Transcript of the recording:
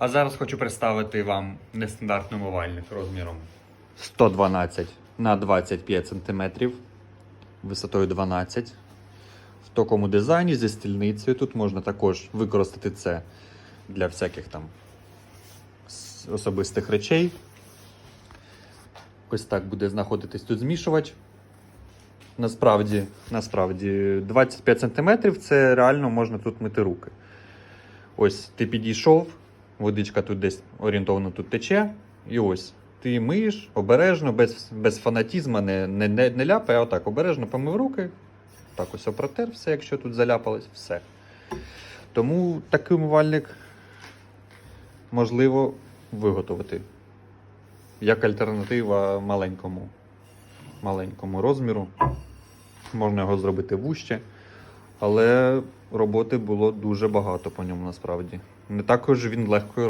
А зараз хочу представити вам нестандартний умивальник розміром 112 на 25 см, висотою 12 в такому дизайні зі стільницею. Тут можна також використати це для всяких там особистих речей. Ось так буде знаходитись тут змішувач. Насправді, насправді 25 см це реально можна тут мити руки. Ось ти підійшов, водичка тут десь орієнтовно тут тече, і ось ти миєш обережно, без, без фанатізму, не, не, не, не ляпай, а отак обережно помив руки. Так ось опротер все, якщо тут заляпалось, все. Тому такий умивальник можливо виготовити як альтернатива маленькому, маленькому розміру. Можна його зробити вужче, але роботи було дуже багато по ньому насправді. Не також він легкої